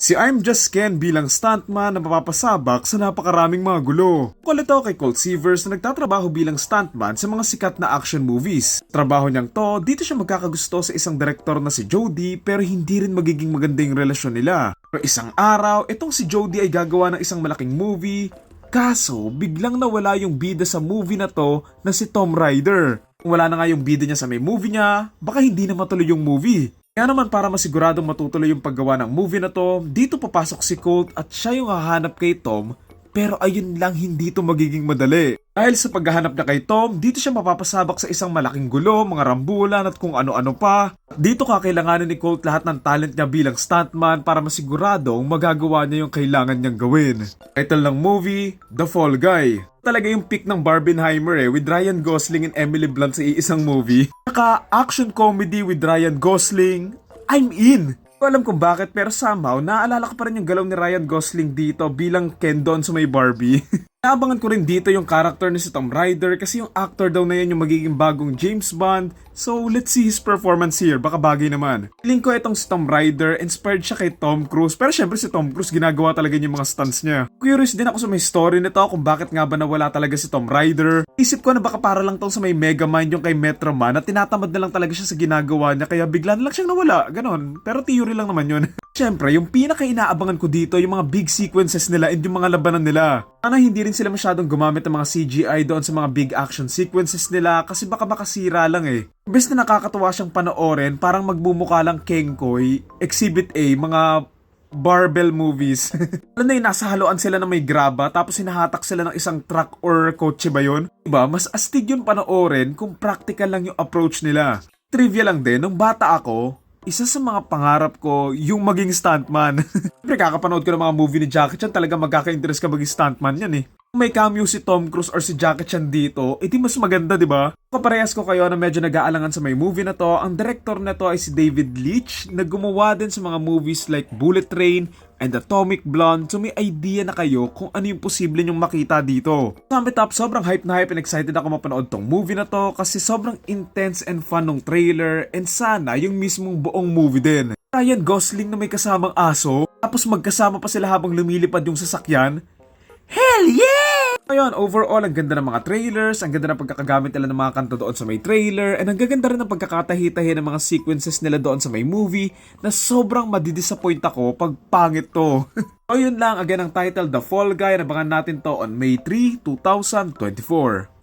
Si I'm Just Ken bilang stuntman na mapapasabak sa napakaraming mga gulo. Ukol ito kay Colt Seavers na nagtatrabaho bilang stuntman sa mga sikat na action movies. Trabaho niyang to, dito siya magkakagusto sa isang direktor na si Jody pero hindi rin magiging maganda yung relasyon nila. Pero isang araw, itong si Jody ay gagawa ng isang malaking movie Kaso, biglang nawala yung bida sa movie na to na si Tom Rider. Kung wala na nga yung bida niya sa may movie niya, baka hindi na matuloy yung movie. Kaya naman para masiguradong matutuloy yung paggawa ng movie na to, dito papasok si Colt at siya yung hahanap kay Tom pero ayun lang hindi to magiging madali. Dahil sa paghahanap na kay Tom, dito siya mapapasabak sa isang malaking gulo, mga rambulan at kung ano-ano pa. Dito kakailanganin ni Colt lahat ng talent niya bilang stuntman para masiguradong magagawa niya yung kailangan niyang gawin. Title ng movie, The Fall Guy. Talaga yung pick ng Barbenheimer eh, with Ryan Gosling and Emily Blunt sa iisang movie. Saka action comedy with Ryan Gosling, I'm in! Ko alam kung bakit pero somehow naaalala ko pa rin yung galaw ni Ryan Gosling dito bilang Ken doon sa may Barbie. Naabangan ko rin dito yung character ni si Tom Rider kasi yung actor daw na yan yung magiging bagong James Bond. So let's see his performance here, baka bagay naman. Feeling ko itong si Tom Rider, inspired siya kay Tom Cruise. Pero syempre si Tom Cruise ginagawa talaga yung mga stunts niya. Curious din ako sa may story nito kung bakit nga ba nawala talaga si Tom Rider. Isip ko na baka para lang tong sa may Megamind yung kay Metro Man na tinatamad na lang talaga siya sa ginagawa niya kaya bigla na lang siyang nawala. Ganon. Pero theory lang naman yun. Siyempre, yung pinaka inaabangan ko dito, yung mga big sequences nila and yung mga labanan nila. Sana hindi rin sila masyadong gumamit ng mga CGI doon sa mga big action sequences nila kasi baka makasira lang eh. Bes na nakakatuwa siyang panoorin, parang magmumukha lang Kenkoy, Exhibit A, mga barbell movies. Alam na yun, nasa haluan sila ng may graba tapos hinahatak sila ng isang truck or kotse ba yun? Diba? Mas astig yun panoorin kung practical lang yung approach nila. Trivia lang din, nung bata ako, isa sa mga pangarap ko, yung maging stuntman. Siyempre, kakapanood ko ng mga movie ni Jackie Chan, talaga magkaka-interest ka maging stuntman yan eh. Kung may cameo si Tom Cruise or si Jackie Chan dito, edi mas maganda, di ba? Kaparehas ko kayo na medyo nag-aalangan sa may movie na to, ang director na to ay si David Leitch, na gumawa din sa mga movies like Bullet Train and Atomic Blonde, so may idea na kayo kung ano yung posible nyong makita dito. Sum it up, sobrang hype na hype and excited ako mapanood tong movie na to kasi sobrang intense and fun ng trailer and sana yung mismong buong movie din. Ryan Gosling na may kasamang aso, tapos magkasama pa sila habang lumilipad yung sasakyan. Hell yeah! Ayun, overall, ang ganda ng mga trailers, ang ganda ng pagkakagamit nila ng mga kanto doon sa may trailer, and ang gaganda rin ng pagkakatahi-tahi ng mga sequences nila doon sa may movie na sobrang madidisappoint ako pag pangit to. so yun lang, again ang title, The Fall Guy, nabangan natin to on May 3, 2024.